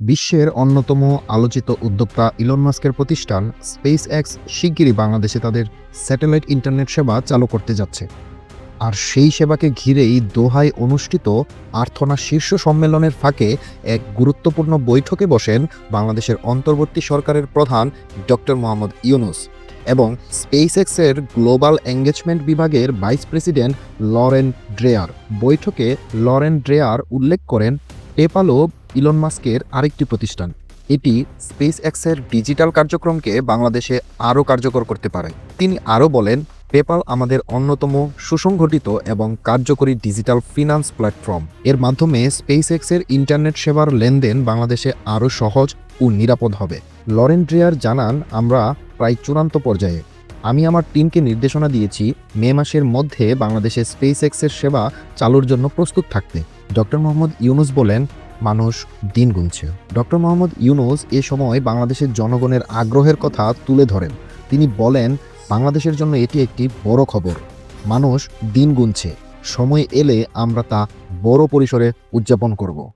বিশ্বের অন্যতম আলোচিত উদ্যোক্তা ইলন মাস্কের প্রতিষ্ঠান স্পেস এক্স শিগগিরই বাংলাদেশে তাদের স্যাটেলাইট ইন্টারনেট সেবা চালু করতে যাচ্ছে। আর সেই সেবাকে ঘিরেই দোহায় অনুষ্ঠিত আর্থনা শীর্ষ সম্মেলনের ফাঁকে এক গুরুত্বপূর্ণ বৈঠকে বসেন বাংলাদেশের অন্তর্বর্তী সরকারের প্রধান ডক্টর মোহাম্মদ ইউনুস এবং স্পেস এক্সের গ্লোবাল এঙ্গেজমেন্ট বিভাগের ভাইস প্রেসিডেন্ট লরেন ড্রেয়ার বৈঠকে লরেন ড্রেয়ার উল্লেখ করেন পেপালও ইলন মাস্কের আরেকটি প্রতিষ্ঠান। এটি স্পেস এক্সের ডিজিটাল কার্যক্রমকে বাংলাদেশে আরও কার্যকর করতে পারে। তিনি আরও বলেন, পেপাল আমাদের অন্যতম সুসংগঠিত এবং কার্যকরী ডিজিটাল ফিনান্স প্ল্যাটফর্ম। এর মাধ্যমে স্পেস এক্সের ইন্টারনেট সেবার লেনদেন বাংলাদেশে আরও সহজ ও নিরাপদ হবে। লরেন ড্রেয়ার জানান, আমরা প্রায় চূড়ান্ত পর্যায়ে। আমি আমার টিমকে নির্দেশনা দিয়েছি, মে মাসের মধ্যে বাংলাদেশে স্পেস এক্সের সেবা চালুর জন্য প্রস্তুত থাকতে। ডক্টর মোহাম্মদ ইউনুস বলেন, মানুষ দিন গুনছে। ডক্টর মোহাম্মদ ইউনুস এ সময় বাংলাদেশের জনগণের আগ্রহের কথা তুলে ধরেন। তিনি বলেন, বাংলাদেশের জন্য এটি একটি বড় খবর। মানুষ দিন গুনছে। সময় এলে আমরা তা বড় পরিসরে উদযাপন করব।